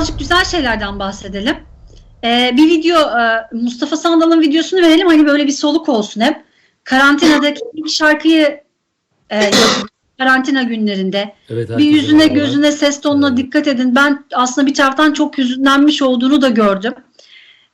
birazcık güzel şeylerden bahsedelim. Ee, bir video, e, Mustafa Sandal'ın videosunu verelim. Hani böyle bir soluk olsun hep. Karantinadaki ilk şarkıyı e, karantina günlerinde. Evet, Bir yüzüne merhabalar. gözüne ses tonuna Evet. dikkat edin. Ben aslında bir taraftan çok hüzünlenmiş olduğunu da gördüm.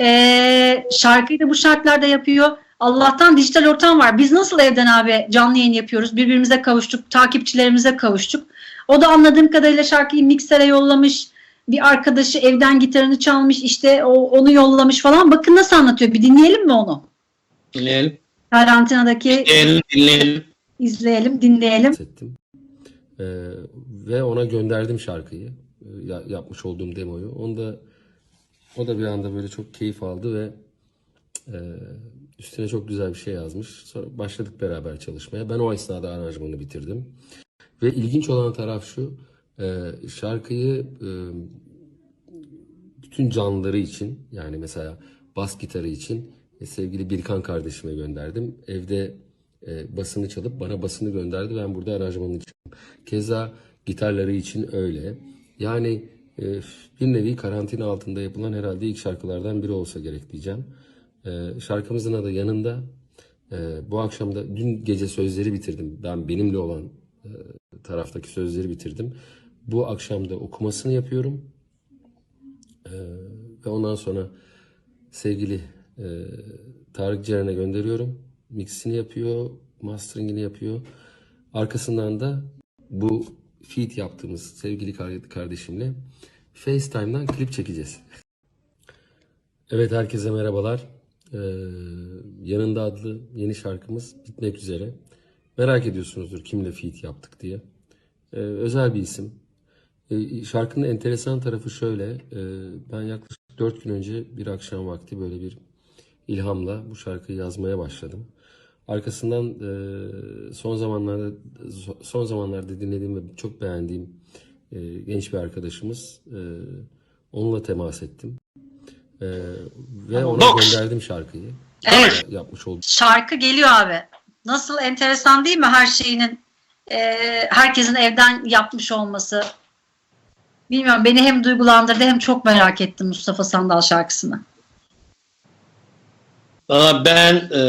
Ee, şarkıyı da bu şartlarda yapıyor. Allah'tan dijital ortam var. Biz nasıl evden abi canlı yayın yapıyoruz? Birbirimize kavuştuk, takipçilerimize kavuştuk. O da anladığım kadarıyla şarkıyı miksere yollamış. Bir arkadaşı evden gitarını çalmış, işte o, onu yollamış falan. Bakın nasıl anlatıyor. Bir dinleyelim mi onu? Dinleyelim. Karantinadaki Dinleyelim, dinleyelim. izleyelim, dinleyelim. hissettim. Ee, ve ona gönderdim şarkıyı. Ee, ya- yapmış olduğum demoyu. Onu da o da bir anda böyle çok keyif aldı ve e, üstüne çok güzel bir şey yazmış. Sonra başladık beraber çalışmaya. Ben o esnada aranjmanı bitirdim. Ve ilginç olan taraf şu. e, şarkıyı e, bütün canlıları için yani mesela bas gitarı için e, sevgili Birkan kardeşime gönderdim. Evde e, basını çalıp bana basını gönderdi. Ben burada aranjmanını çaldım. Keza gitarları için öyle. Yani e, bir nevi karantina altında yapılan herhalde ilk şarkılardan biri olsa gerek diyeceğim. E, şarkımızın adı yanında. E, bu akşam da dün gece sözleri bitirdim. Ben benimle olan e, taraftaki sözleri bitirdim. Bu akşam da okumasını yapıyorum. E, ve ondan sonra sevgili e, Tarık Ceren'e gönderiyorum. Mixini yapıyor, masteringini yapıyor. Arkasından da bu feat yaptığımız sevgili kar- kardeşimle FaceTime'dan klip çekeceğiz. Evet herkese merhabalar. Ee, yanında adlı yeni şarkımız bitmek üzere. Merak ediyorsunuzdur kimle feat yaptık diye. Ee, özel bir isim. Ee, şarkının enteresan tarafı şöyle. Ee, ben yaklaşık 4 gün önce bir akşam vakti böyle bir ilhamla bu şarkıyı yazmaya başladım. Arkasından e, son zamanlarda son zamanlarda dinlediğim ve çok beğendiğim e, genç bir arkadaşımız e, onunla temas ettim. E, ve ona Box. gönderdim şarkıyı. Evet. Yapmış olduğum Şarkı geliyor abi. Nasıl enteresan değil mi her şeyinin e, herkesin evden yapmış olması. Bilmiyorum beni hem duygulandırdı hem çok merak ettim Mustafa Sandal şarkısını. Valla ben e,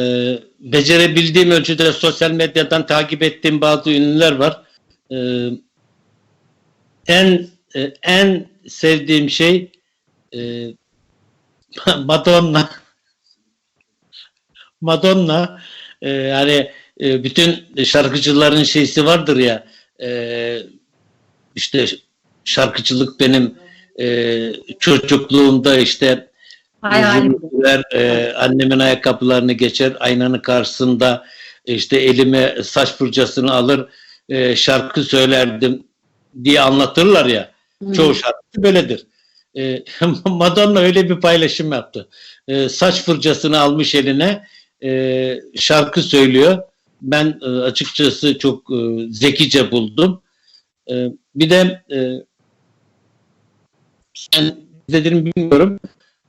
becerebildiğim ölçüde sosyal medyadan takip ettiğim bazı ünlüler var. E, en e, en sevdiğim şey e, Madonna. Madonna e, yani e, bütün şarkıcıların şeysi vardır ya e, işte şarkıcılık benim e, çocukluğumda işte Hayalim. Yüzümler, e, annemin ayakkabılarını geçer, aynanın karşısında işte elime saç fırçasını alır, e, şarkı söylerdim diye anlatırlar ya. Hı. Çoğu şarkı böyledir. E, Madonna öyle bir paylaşım yaptı. E, saç fırçasını almış eline, e, şarkı söylüyor. Ben e, açıkçası çok e, zekice buldum. E, bir de e, sen izledin mi bilmiyorum.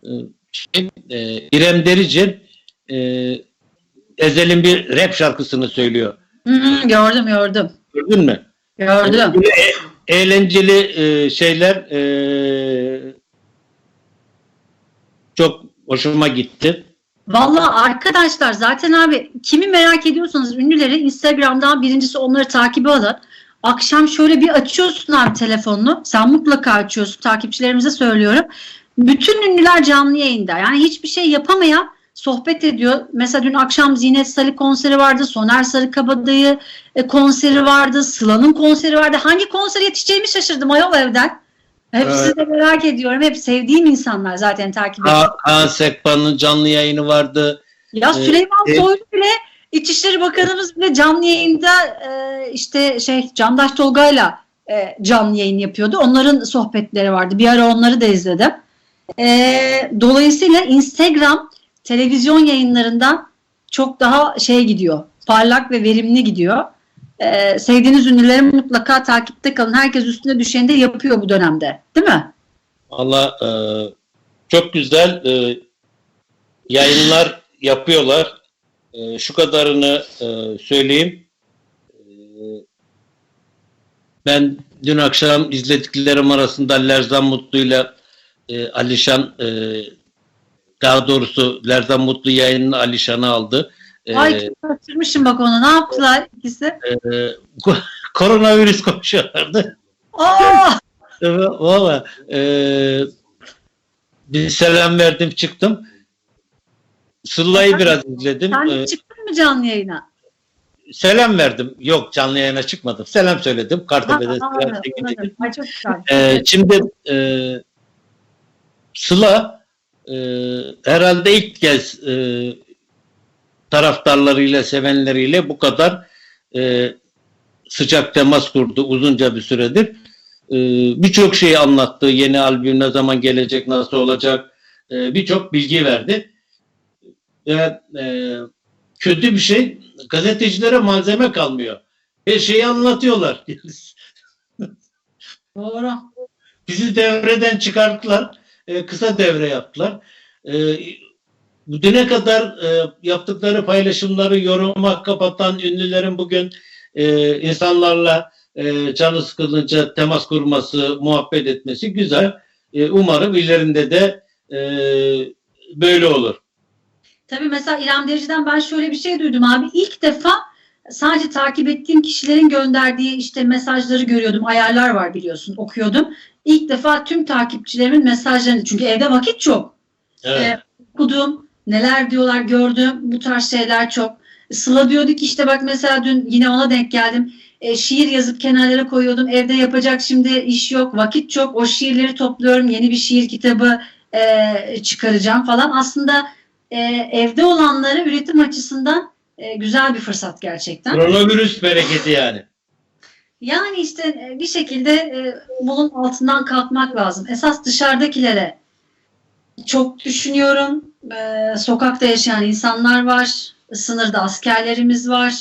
E, şey, e, İrem Derici e, Ezel'in bir rap şarkısını söylüyor. Hı hı, gördüm gördüm. Gördün mü? Gördüm. Böyle e- eğlenceli e, şeyler e, çok hoşuma gitti. Vallahi arkadaşlar zaten abi kimi merak ediyorsanız ünlüleri Instagram'dan birincisi onları takibe alın. Akşam şöyle bir açıyorsun abi telefonunu. Sen mutlaka açıyorsun. Takipçilerimize söylüyorum. Bütün ünlüler canlı yayında. Yani hiçbir şey yapamayan sohbet ediyor. Mesela dün akşam Zinet Salih konseri vardı. Soner Sarıkabadayı e, konseri vardı. Sıla'nın konseri vardı. Hangi konsere yetişeceğimi şaşırdım ayol evden. Hepsini Evet. de merak ediyorum. Hep sevdiğim insanlar zaten takip ediyorum. Kaan Sekban'ın canlı yayını vardı. Ya Ee, Süleyman e- Soylu bile İçişleri Bakanımız bile canlı yayında e, işte şey Candaş Tolga'yla e, canlı yayın yapıyordu. Onların sohbetleri vardı. Bir ara onları da izledim. E, dolayısıyla Instagram televizyon yayınlarından çok daha şey gidiyor. Parlak ve verimli gidiyor. E, sevdiğiniz ünlüleri mutlaka takipte kalın. Herkes üstüne düşeni de yapıyor bu dönemde. Değil mi? Valla e, çok güzel e, yayınlar yapıyorlar. E, şu kadarını e, söyleyeyim. E, ben dün akşam izlediklerim arasında Lerzan Mutlu'yla e, Alişan e, daha doğrusu Lerdan Mutlu yayınını Alişan'ı aldı. E, Ay kaçırmışım bak onu. Ne yaptılar ikisi? e, ko- koronavirüs konuşuyorlardı. Aa! Valla e, bir selam verdim çıktım. Sıla'yı biraz izledim. Sen E, çıktın mı canlı yayına? selam verdim. Yok canlı yayına çıkmadım. Selam söyledim. Kartepe'de Ha, çok güzel. Ee, şimdi e, Sıla e, herhalde ilk kez e, taraftarlarıyla, sevenleriyle bu kadar e, sıcak temas kurdu uzunca bir süredir. E, Birçok şeyi anlattı. Yeni albüm ne zaman gelecek, nasıl olacak e, birçok bilgi verdi. Ve e, kötü bir şey gazetecilere malzeme kalmıyor. Her şeyi anlatıyorlar. Doğru. Bizi devreden çıkarttılar. E, kısa devre yaptılar. E, düne kadar e, yaptıkları paylaşımları yoruma kapatan ünlülerin bugün e, insanlarla e, canı sıkılınca temas kurması, muhabbet etmesi güzel. E, umarım ilerinde de e, böyle olur. Tabii mesela İrem Derici'den ben şöyle bir şey duydum abi. İlk defa sadece takip ettiğim kişilerin gönderdiği işte mesajları görüyordum. Ayarlar var biliyorsun okuyordum. İlk defa tüm takipçilerimin mesajlarını çünkü evde vakit çok. Evet. Evet. Okudum, neler diyorlar gördüm. Bu tarz şeyler çok. Sıla diyordu ki işte bak mesela dün yine ona denk geldim. E, şiir yazıp kenarlara koyuyordum. Evde yapacak şimdi iş yok, vakit çok. O şiirleri topluyorum. Yeni bir şiir kitabı e, çıkaracağım falan. Aslında e, evde olanları üretim açısından e, güzel bir fırsat gerçekten. Koronavirüs bereketi yani. Yani işte e, bir şekilde e, bunun altından kalkmak lazım. Esas dışarıdakilere çok düşünüyorum. E, Sokakta yaşayan insanlar var. Sınırda askerlerimiz var.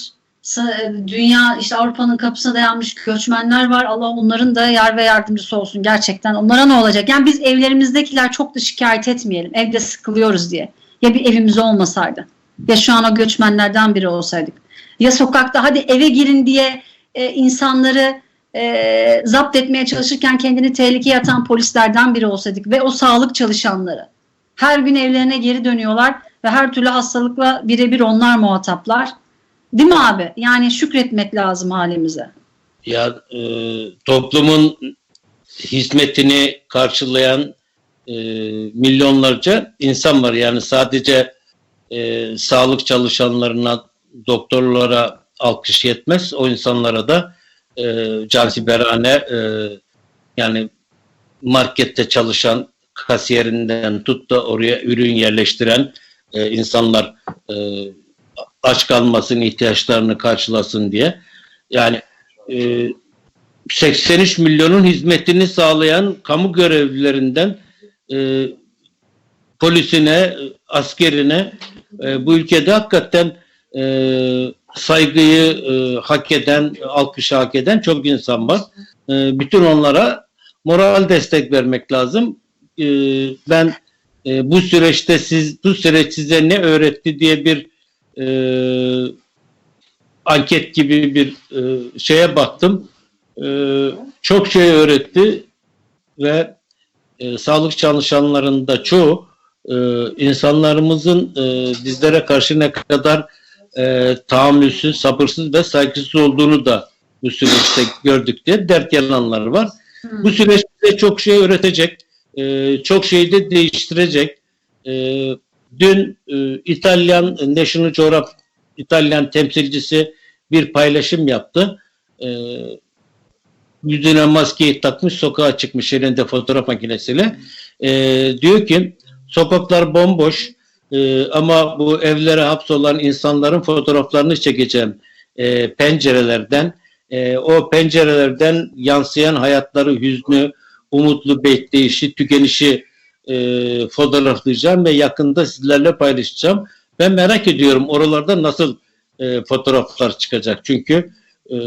E, Dünya işte Avrupa'nın kapısına dayanmış göçmenler var. Allah onların da yar ve yardımcısı olsun gerçekten. Onlara ne olacak? Yani biz evlerimizdekiler çok da şikayet etmeyelim. Evde sıkılıyoruz diye. Ya bir evimiz olmasaydı. Ya şu an o göçmenlerden biri olsaydık. Ya sokakta hadi eve girin diye e, insanları e, zapt etmeye çalışırken kendini tehlikeye atan polislerden biri olsaydık ve o sağlık çalışanları her gün evlerine geri dönüyorlar ve her türlü hastalıkla birebir onlar muhataplar. Değil mi abi? Yani şükretmek lazım halimize. Ya e, toplumun hizmetini karşılayan e, milyonlarca insan var. Yani sadece e, sağlık çalışanlarına, doktorlara alkış yetmez. O insanlara da e, cansiberane e, yani markette çalışan kasiyerinden tut da oraya ürün yerleştiren e, insanlar e, aç kalmasın, ihtiyaçlarını karşılasın diye. Yani e, 83 milyonun hizmetini sağlayan kamu görevlilerinden e, polisine, askerine e, bu ülkede hakikaten e, saygıyı e, hak eden, alkışı hak eden çok insan var. E, bütün onlara moral destek vermek lazım. E, ben e, bu süreçte siz bu süreç size ne öğretti diye bir e, anket gibi bir e, şeye baktım. E, çok şey öğretti ve e, sağlık çalışanlarında çoğu e, insanlarımızın e, bizlere karşı ne kadar e, tahammülsüz, sabırsız ve saygısız olduğunu da bu süreçte gördük diye dert yananlar var. Hmm. Bu süreç bize çok şey öğretecek, e, çok şey de değiştirecek. E, dün e, İtalyan National Geographic İtalyan temsilcisi bir paylaşım yaptı. E, yüzüne maskeyi takmış, sokağa çıkmış elinde fotoğraf makinesiyle. E, diyor ki sokaklar bomboş e, ama bu evlere hapsolan insanların fotoğraflarını çekeceğim e, pencerelerden. E, o pencerelerden yansıyan hayatları, hüznü, umutlu bekleyişi, tükenişi e, fotoğraflayacağım ve yakında sizlerle paylaşacağım. Ben merak ediyorum oralarda nasıl e, fotoğraflar çıkacak. Çünkü e,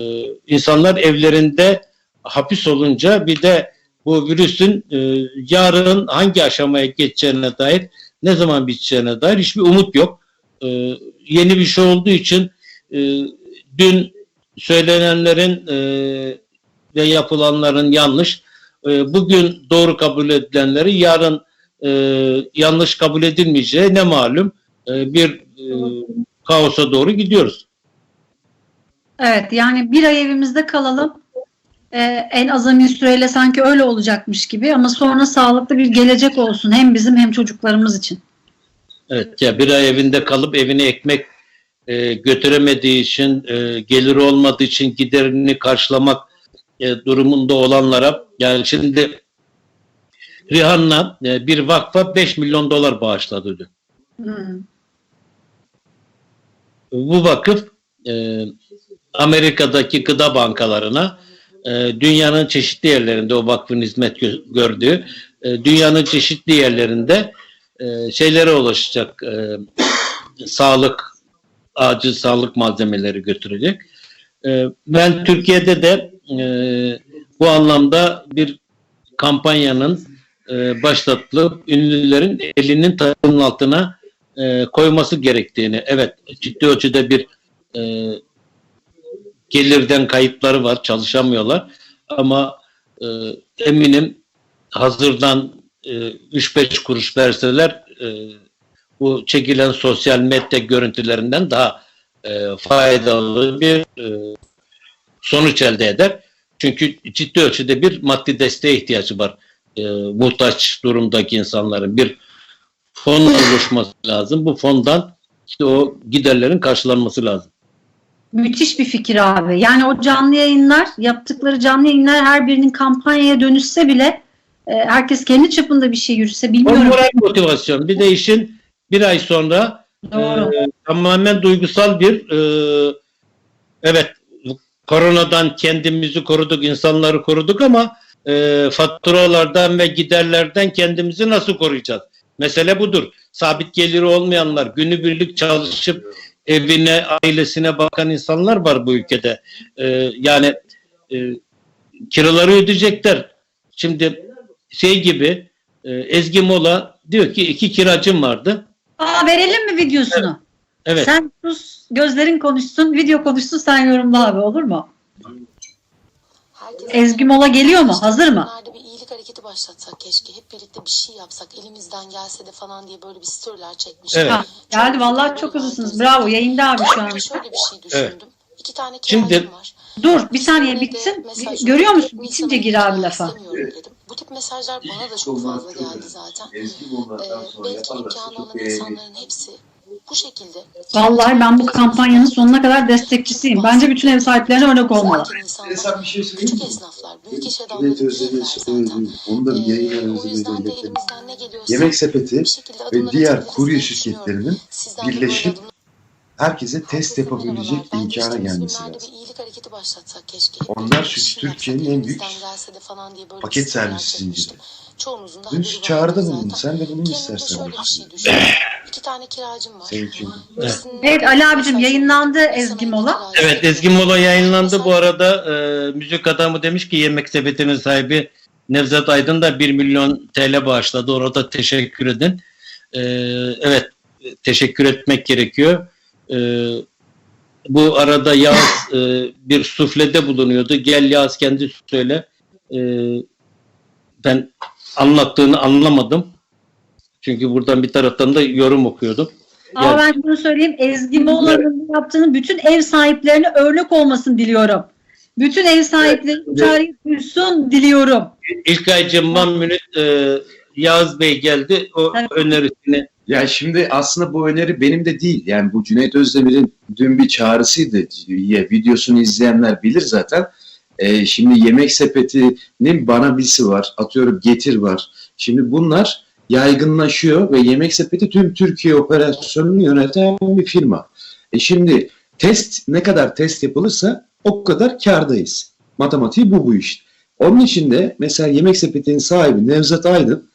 insanlar evlerinde hapis olunca bir de bu virüsün e, yarın hangi aşamaya geçeceğine dair, ne zaman biteceğine dair hiçbir umut yok. E, yeni bir şey olduğu için e, dün söylenenlerin e, ve yapılanların yanlış e, bugün doğru kabul edilenleri yarın e, yanlış kabul edilmeyeceği ne malum e, bir e, kaosa doğru gidiyoruz. Evet yani bir ay evimizde kalalım. Ee, en azami süreyle sanki öyle olacakmış gibi ama sonra sağlıklı bir gelecek olsun hem bizim hem çocuklarımız için. Evet ya bir ay evinde kalıp evine ekmek e, götüremediği için e, geliri olmadığı için giderini karşılamak e, durumunda olanlara yani şimdi Rihanna e, bir vakfa 5 milyon dolar bağışladı dün. Hmm. Bu vakıf e, Amerika'daki gıda bankalarına dünyanın çeşitli yerlerinde o vakfın hizmet gö- gördüğü e, dünyanın çeşitli yerlerinde e, şeylere ulaşacak e, sağlık acil sağlık malzemeleri götürecek. E, ben Türkiye'de de e, bu anlamda bir kampanyanın e, başlatılıp ünlülerin elinin taşının altına e, koyması gerektiğini, evet ciddi ölçüde bir e, gelirden kayıpları var, çalışamıyorlar ama e, eminim hazırdan e, 3-5 kuruş verseler e, bu çekilen sosyal medya görüntülerinden daha e, faydalı bir e, sonuç elde eder. Çünkü ciddi ölçüde bir maddi desteğe ihtiyacı var. E, muhtaç durumdaki insanların bir fon oluşması lazım. Bu fondan işte o giderlerin karşılanması lazım. Müthiş bir fikir abi. Yani o canlı yayınlar, yaptıkları canlı yayınlar her birinin kampanyaya dönüşse bile e, herkes kendi çapında bir şey yürüse O bilmiyorum. moral motivasyon. Bir de işin bir ay sonra Doğru. e, tamamen duygusal bir e, evet koronadan kendimizi koruduk, insanları koruduk ama e, faturalardan ve giderlerden kendimizi nasıl koruyacağız? Mesele budur. Sabit geliri olmayanlar, günübirlik çalışıp evine, ailesine bakan insanlar var bu ülkede. E, yani e, kiraları ödeyecekler. Şimdi şey gibi e, Ezgi Mola diyor ki iki kiracım vardı. Aa verelim mi videosunu? Evet. Sen sus, gözlerin konuşsun, video konuşsun sen yorumla abi olur mu? Ezgi Mola geliyor mu? Hazır mı? Nerede bir iyilik hareketi başlatsak keşke. Hep birlikte bir şey yapsak. Elimizden gelse de falan diye böyle bir storyler çekmiş. Evet. Ha, geldi vallahi çok hızlısınız. Bravo yayında abi şu an. Şöyle bir şey düşündüm. Evet. İki tane Şimdi- var. Dur bir saniye bitsin. mesaj Görüyor musun? Bitince gir abi lafa. Bu tip mesajlar bana da çok fazla geldi zaten. Ee, bunlardan sonra belki imkanı olan insanların hepsi bu şekilde. Vallahi ben bu kampanyanın sonuna kadar destekçisiyim. Bence bütün ev sahiplerine örnek olmalı. Mesela bir şey söyleyeyim Küçük mi? esnaflar, büyük iş adamları Özdemir'e değiller zaten. söyledim. Onu da bir Ee, o Özdemir'e yüzden de iletelim. elimizden ne geliyorsa Yemek sepeti bir şekilde ve adımlar diğer kurye diye düşünüyorum. şirketlerinin Sizden de böyle birleşip adımlar- herkese test yapabilecek Bence imkana geçtiğimiz gelmesi lazım. bir iyilik hareketi başlatsak keşke. Hep Onlar bir çünkü şey Türkiye'nin yapsak, en büyük elimizden gelse de falan diye böyle paket bir storyler servis çekmiştim. zinciri. Çoğunuzun da Dün haberi vardır çağrıda bulundun. zaten. Sen de bunu Kendimde istersen. şöyle bir şey düşündüm. İki tane kiracım var. İçin. Birisinin Evet, Ali abicim, yayınlandı. Ezgi Mola. Evet. Ezgi Mola yayınlandı. Bu arada e, müzik adamı demiş ki yemek sepetinin sahibi Nevzat Aydın da 1 milyon TL bağışladı. Ona da teşekkür edin. E, evet teşekkür etmek gerekiyor. E, bu arada Yağız e, bir suflede bulunuyordu. Gel Yağız kendi söyle. E, ben anlattığını anlamadım. Çünkü buradan bir taraftan da yorum okuyordum. Ama Yani- ben şunu söyleyeyim. Ezgi Moğol'un yaptığını bütün ev sahiplerine örnek olmasını diliyorum. Bütün ev sahipleri bu çağrıyı duysun diliyorum. İlkay Cemman Münit e, Yağız Bey geldi. O Evet. önerisini Ya şimdi aslında bu öneri benim de değil. Yani bu Cüneyt Özdemir'in dün bir çağrısıydı. Ya, videosunu izleyenler bilir zaten. Ee, şimdi yemek sepetinin bana bisi var. Atıyorum getir var. Şimdi bunlar yaygınlaşıyor ve yemek sepeti tüm Türkiye operasyonunu yöneten bir firma. E şimdi test ne kadar test yapılırsa o kadar kardayız. Matematiği bu bu iş. Onun için de mesela yemek sepetinin sahibi Nevzat Aydın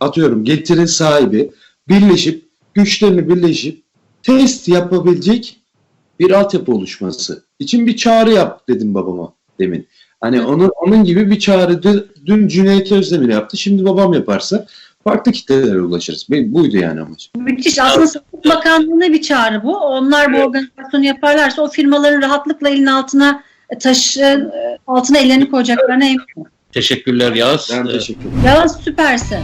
atıyorum getirin sahibi birleşip güçlerini birleşip test yapabilecek bir altyapı oluşması için bir çağrı yap dedim babama demin. Hani onun onun gibi bir çağrı dün, Cüneyt Özdemir yaptı. Şimdi babam yaparsa farklı kitlelere ulaşırız. Buydu yani amaç. Müthiş. Aslında Sağlık Bakanlığı'na bir çağrı bu. Onlar bu organizasyonu yaparlarsa o firmaların rahatlıkla elin altına taşı altına ellerini koyacaklarına eminim. Teşekkürler Yağız. Ben Ee, teşekkür ederim. Yağız süpersin.